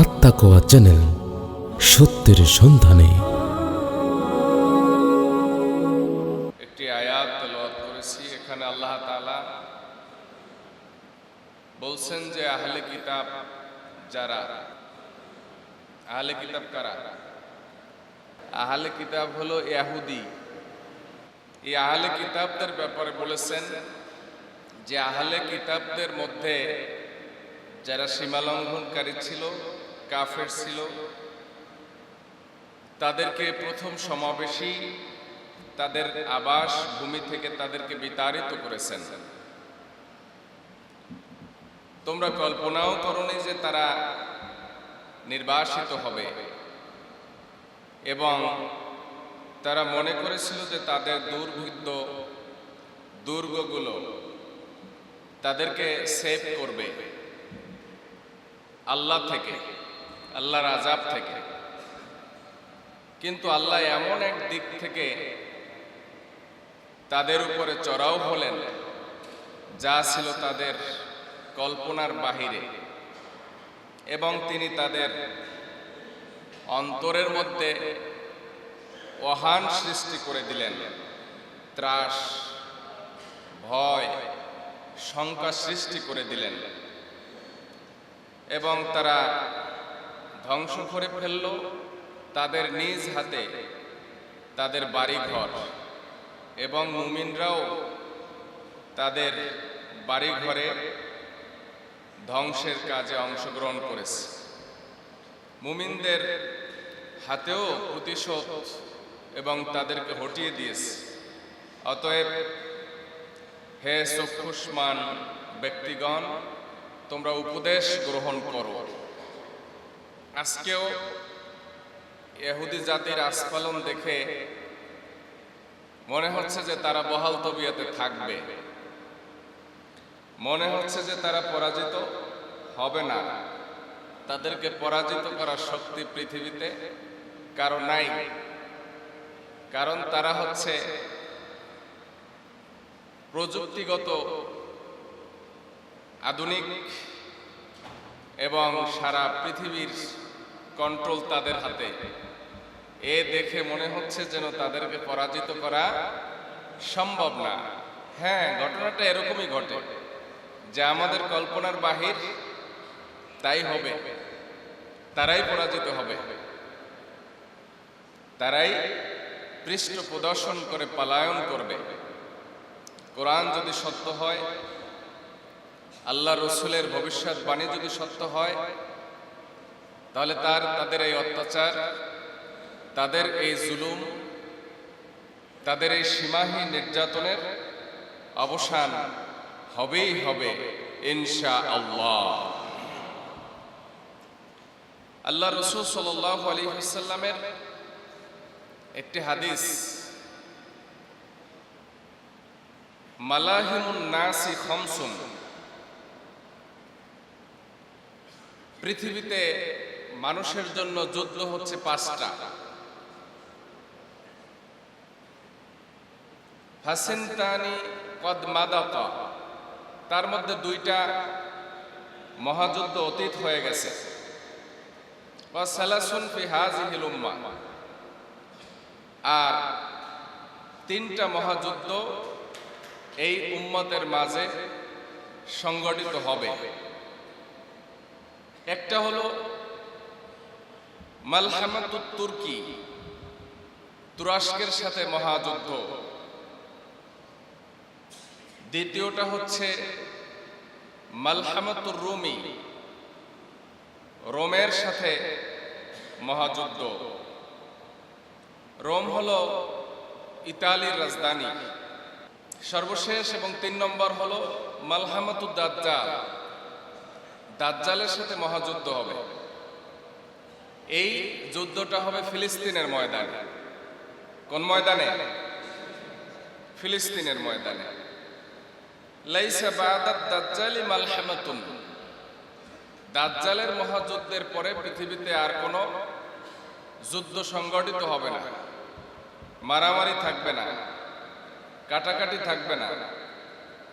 আত্মাকোয়া channel সত্যের সন্ধানে। একটি আয়াত তেলাওয়াত করেছি, এখানে আল্লাহ তাআলা বলছেন যে আহলে কিতাব যারা? আহলে কিতাব কারা? আহলে কিতাব হলো ইয়াহুদি। এই আহলে কিতাবদের ব্যাপারে বলেছেন যে আহলে কিতাবদের মধ্যে যারা সীমালঙ্ঘনকারী ছিল, কাফের ছিল, তাদেরকে প্রথম সমাবেশী তাদের আবাস ভূমি থেকে তাদেরকে বিতাড়িত করেছেন। তোমরা কল্পনাও করনি যে তারা নির্বাসিত হবে এবং তারা মনে করেছিল যে তাদের দুর্ভিদ্ধ দুর্গগুলো তাদেরকে সেভ করবে। আল্লাহ থেকে, আল্লাহর আজাব থেকে। কিন্তু আল্লাহ এমন এক দিক থেকে তাদের উপরে চড়াও হলেন, যা ছিল তাদের কল্পনার বাহিরে। এবং তিনি তাদের অন্তরের মধ্যে অহান সৃষ্টি করে দিলেন। ত্রাস, ভয়, শঙ্কা সৃষ্টি করে দিলেন। এবং তারা ধ্বংস করে ফেলল তাদের নিজ হাতে তাদের বাড়িঘর। এবং মুমিনরাও তাদের বাড়িঘরে ধ্বংসের কাজে অংশগ্রহণ করেছে। মুমিনদের হাতেও প্রতিশোধ এবং তাদেরকে হটিয়ে দিয়েছে। অতএব হে চক্ষুষ্মান ব্যক্তিগণ তোমরা উপদেশ গ্রহণ করো। আজকেও এহুদি জাতির আস্ফালন দেখে মনে হচ্ছে যে তারা বহাল তবিয়াতে থাকবে। মনে হচ্ছে যে তারা পরাজিত হবে না। তাদেরকে পরাজিত করার শক্তি পৃথিবীতে কারও নাই। কারণ তারা হচ্ছে প্রযুক্তিগত আধুনিক এবং সারা পৃথিবীর কন্ট্রোল তাদের হাতে। এ দেখে মনে হচ্ছে যেন তাদেরকে পরাজিত করা সম্ভব না। হ্যাঁ ঘটনাটা এরকমই ঘটে। যে আমাদের কল্পনার বাহির, তাই হবে। তারাই পরাজিত হবে। তারাই পৃষ্ঠ প্রদর্শন করে পালায়ন করবে। কোরআন যদি সত্য হয় আল্লাহ রসুলের ভবিষ্যৎবাণী যদি সত্য হয়, তাহলে তার, তাদের এই অত্যাচার, তাদের এই জুলুম, তাদের এই সীমাহীন নির্যাতনের অবসান হবেই হবে ইনশা আল্লাহ আল্লাহ রসুল সাল্লাহ আলী সাল্লামের একটি হাদিস, মালাহিমুন নাসি খমসুন পৃথিবীতে মানুষের জন্য যুদ্ধ হচ্ছে পাঁচটা। হাসিনতানি কদ তার মধ্যে দুইটা মহাযুদ্ধ অতীত হয়ে গেছে। আর তিনটা মহাযুদ্ধ এই উম্মতের মাঝে সংগঠিত হবে। একটা হলো মালহামাতুত তুর্কি, তুরস্কের সাথে মহাযুদ্ধ। দ্বিতীয়টা হচ্ছে মালহামাতুর রুমি, রোমের সাথে মহাযুদ্ধ। রোম হলো ইতালির রাজধানী। সর্বশেষ এবং তিন নম্বর হলো মালহামাতুদ দাজ্জাল। দাজ্জালের সাথে মহাযুদ্ধ হবে। এই যুদ্ধটা হবে ফিলিস্তিনের ময়দানে। কোন ময়দানে? ফিলিস্তিনের ময়দানে। দাজ্জালের মহাযুদ্ধের পরে পৃথিবীতে আর কোনো যুদ্ধ সংগঠিত হবে না। মারামারি থাকবে না। কাটাকাটি থাকবে না।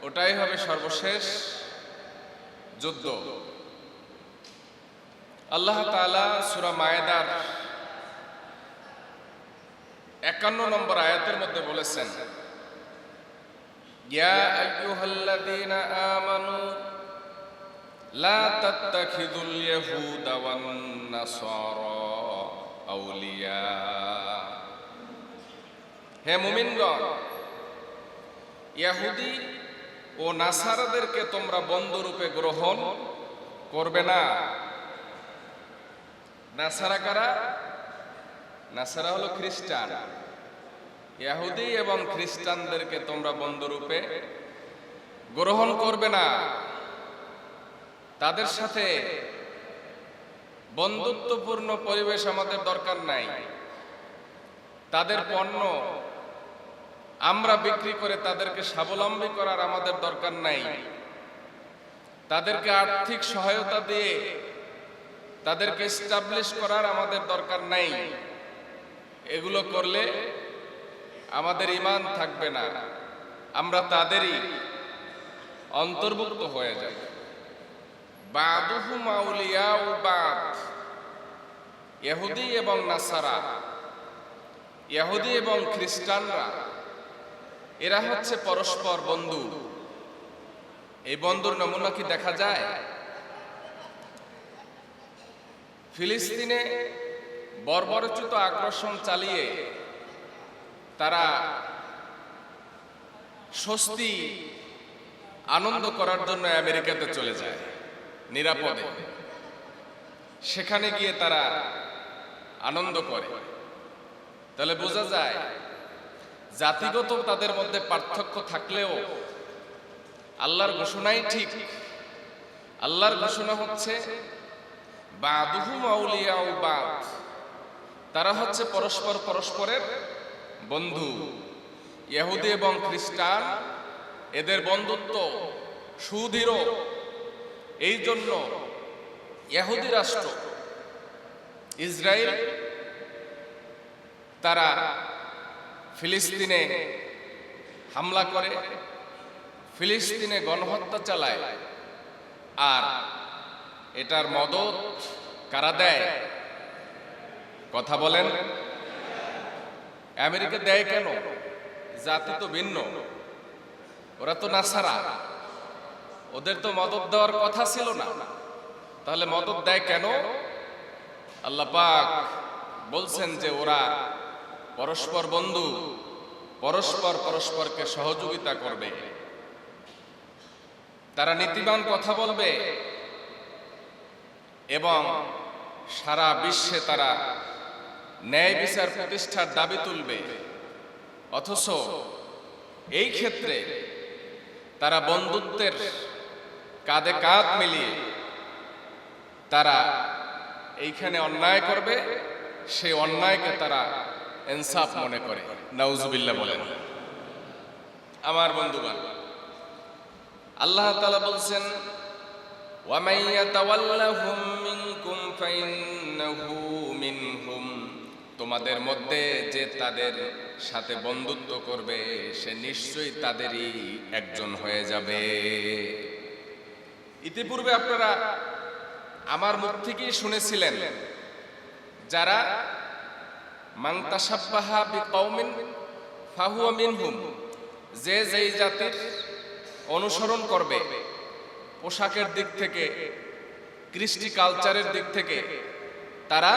ওটাই হবে সর্বশেষ যুদ্ধ। আল্লাহ তাআলা সূরা মায়েদার একান্ন নম্বর আয়াতের মধ্যে বলেছেন হে মুমিনগণ ও নাসারাদেরকে তোমরা বন্ধুরূপে গ্রহণ করবে না। নাসারা কারা? নাসারা হলো খ্রিস্টান। ইহুদি এবং খ্রিস্টানদেরকে তোমরা বন্ধুরূপে গ্রহণ করবে না। তাদের সাথে বন্ধুত্বপূর্ণ পরিবেশ আমাদের দরকার নাই। তাদের পণ্য আমরা বিক্রি করে তাদেরকে স্বাবলম্বী করার আমাদের দরকার নাই। তাদেরকে আর্থিক সহায়তা দিয়ে তাদেরকে এস্টাবলিশ করার আমাদের দরকার নাই। এগুলো করলে আমাদের ইমান থাকবে না। আমরা তাদেরই অন্তর্ভুক্ত হয়ে যাব। বাদুহু মাউলিয়া ও বাদ এবং নাসারা, ইহুদি এবং খ্রিস্টানরা, এরা হচ্ছে পরস্পর বন্ধু। এই বন্ধুর নমুনা কি দেখা যায়? ফিলিস্তিনে বর্বরচিত আগ্রাসন চালিয়ে তারা স্বস্তি আনন্দ করার জন্য আমেরিকাতে চলে যায়, নিরাপদে। সেখানে গিয়ে তারা আনন্দ করে। তাহলে বোঝা যায়, জাতিগত তাদের মধ্যে পার্থক্য থাকলেও আল্লাহর ঘোষণাই ঠিক। আল্লাহর ঘোষণা হচ্ছে তারা হচ্ছে পরস্পর পরস্পরের বন্ধু। ইহুদি এবং খ্রিস্টান, এদের বন্ধুত্ব সুদৃঢ়। এই জন্য ইহুদি রাষ্ট্র, ইসরায়েল, তারা ফিলিস্তিনে হামলা করে, ফিলিস্তিনে গণহত্যা চালায়। আর এটার মদত কারা দেয়? কথা বলেন। আমেরিকা দেয় কেন? জাতি তো ভিন্ন। ওরা তো নাসারা। ওদের তো মদত দেওয়ার কথা ছিল না। তাহলে মদত দেয় কেন? আল্লাহ পাক বলছেন যে ওরা পরস্পর বন্ধু, পরস্পর পরস্পরকে সহযোগিতা করবে। তারা নীতিবান কথা বলবে। এবং সারা বিশ্বে তারা ন্যায় বিচার প্রতিষ্ঠার দাবি তুলবে। অথচ এই ক্ষেত্রে তারা বন্ধুত্বের কাঁধে কাঁধ মিলিয়ে তারা এইখানে অন্যায় করবে, সেই অন্যায়কে তারা ইনসাফ মনে করে। নাউজুবিল্লাহ বলেন। আমার বন্ধুগণ, আল্লাহ তাআলা বলছেন ومن يتولهم منكم فإنه منهم তোমাদের মধ্যে যে তাদের সাথে বন্ধুত্ব করবে সে নিশ্চয়ই তাদেরই একজন হয়ে যাবে ইতিপূর্বে আপনারা আমার মুখ থেকেই শুনেছিলেন যারা মাংতাসাব্বাহা বিকৌমিন ফাহুয়া মিনহুম যে যেই জাতির অনুসরণ করবে পোশাকের দিক থেকে, কৃষ্টি কালচারের দিক থেকে, তারা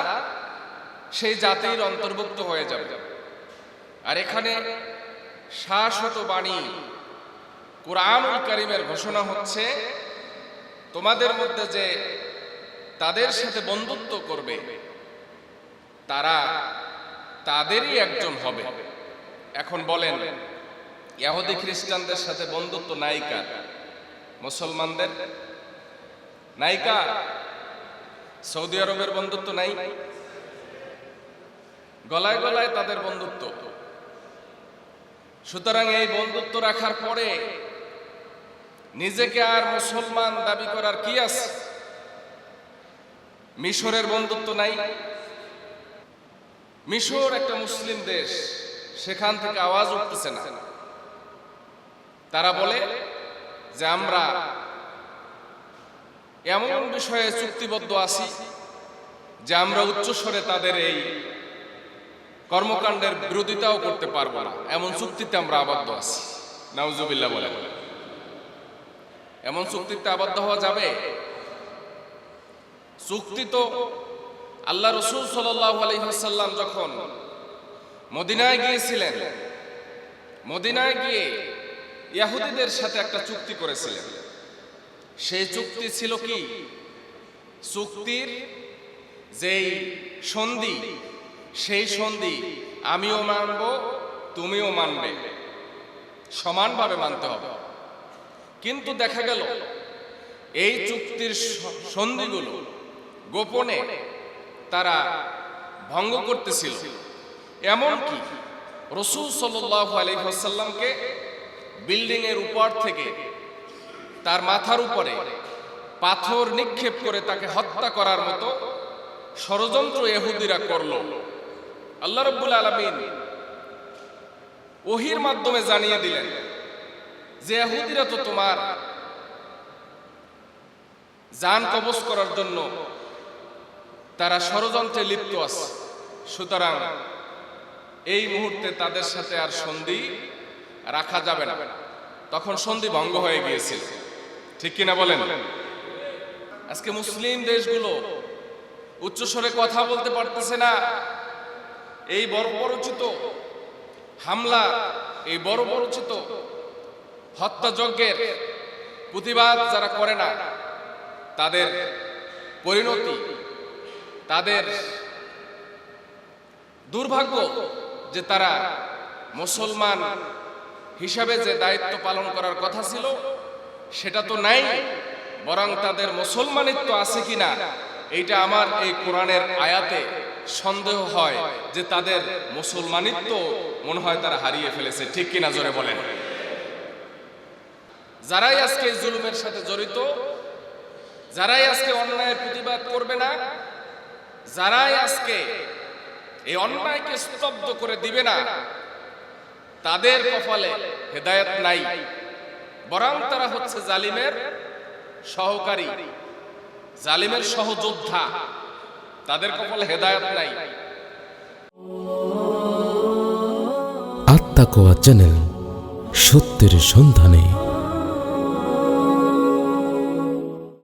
সেই জাতির অন্তর্ভুক্ত হয়ে যাবে। আর এখানে শাশ্বত বাণী, কোরআনুল করিমের ঘোষণা হচ্ছে, তোমাদের মধ্যে যে তাদের সাথে বন্ধুত্ব করবে, তারা তাদেরই একজন হবে। এখন বলেন ইহুদি খ্রিস্টানদের সাথে বন্ধুত্ব নায়িকা মুসলমানদের? নায়িকা সৌদি আরবের বন্ধুত্ব নাই? গলায় গলায় তাদের বন্ধুত্ব। সুতরাং এই বন্ধুত্ব রাখার পরে নিজেকে আর মুসলমান দাবি করার কি আছে? মিশরের বন্ধুত্ব নাই। মিশর একটা মুসলিম দেশ, সেখান থেকে আওয়াজ উঠতেছে না। তারা বলে যে আমরা এমন বিষয়ে চুক্তিবদ্ধ আছি যে আমরা উচ্চস্বরে তাদের এই কর্মকাণ্ডের বিরোধিতাও করতে পারব না। এমন চুক্তিতে আমরা আবদ্ধ আছি। নাউজুবিল্লাহ বলে। এমন চুক্তিতে আবদ্ধ হওয়া যাবে? চুক্তি তো আল্লাহ রসুল আলহিহাসাল্লাম যখন মদিনায় গিয়েছিলেন, মদিনায় গিয়ে ইয়াহুদিদের সাথে একটা চুক্তি করেছিলেন। সেই চুক্তি ছিল কি? চুক্তির যেই সন্ধি, সেই সন্ধি, আমিও মানব, তুমিও মানবে। সমানভাবে মানতে হবে। কিন্তু দেখা গেল, এই চুক্তির সন্ধিগুলো গোপনে তারা ভঙ্গ করতেছিল। এমনকি রসুল সাল্লাহ আলহিহাসাল্লামকে বিল্ডিং এর উপর থেকে তার মাথার উপরে পাথর নিক্ষেপ করে তাকে হত্যা করার মতো ষড়যন্ত্র এহুদিরা করল। আল্লাহ রব্বুল আলমিন ওহির মাধ্যমে জানিয়ে দিলেন যে এহুদিরা তো তোমার জান কবজ করার জন্য তারা ষড়যন্ত্রে লিপ্ত আছে। সুতরাং এই মুহূর্তে তাদের সাথে আর সন্ধি রাখা যাবে না। তখন সন্ধি ভঙ্গ হয়ে গিয়েছিল। ঠিক কিনা বলেন? আজকে মুসলিম দেশগুলো উচ্চস্বরে কথা বলতে পারতেছে না। এই বড় বড়চিত হামলা, এই বড় বড়চিত হত্যাযজ্ঞের প্রতিবাদ যারা করে না, তাদের পরিণতি, তাদের দুর্ভাগ্য যে তারা মুসলমান হিসাবে যে দায়িত্ব পালন করার কথা ছিল, সেটা তো নাই, বরং তাদের মুসলমানিত্ব আছে কিনা, এইটা আমার এই কোরআনের আয়াতে সন্দেহ হয় যে তাদের মুসলমানিত্ব মনে হয় তারা হারিয়ে ফেলেছে। ঠিক কিনা জোরে বলেন? যারাই আজকে জুলুমের সাথে জড়িত, যারাই আজকে অন্যায়ের প্রতিবাদ করবে না, যারাই আজকে এই অন্যায়কে স্তব্ধ করে দিবে না তাদের কপালে হেদায়ত নাই। বরং তারা হচ্ছে জালিমের সহকারী, জালিমের সহযোদ্ধা। তাদের কপালে হেদায়ত নাই। আত্মাকোয়া চ্যানেল সত্যের সন্ধানে।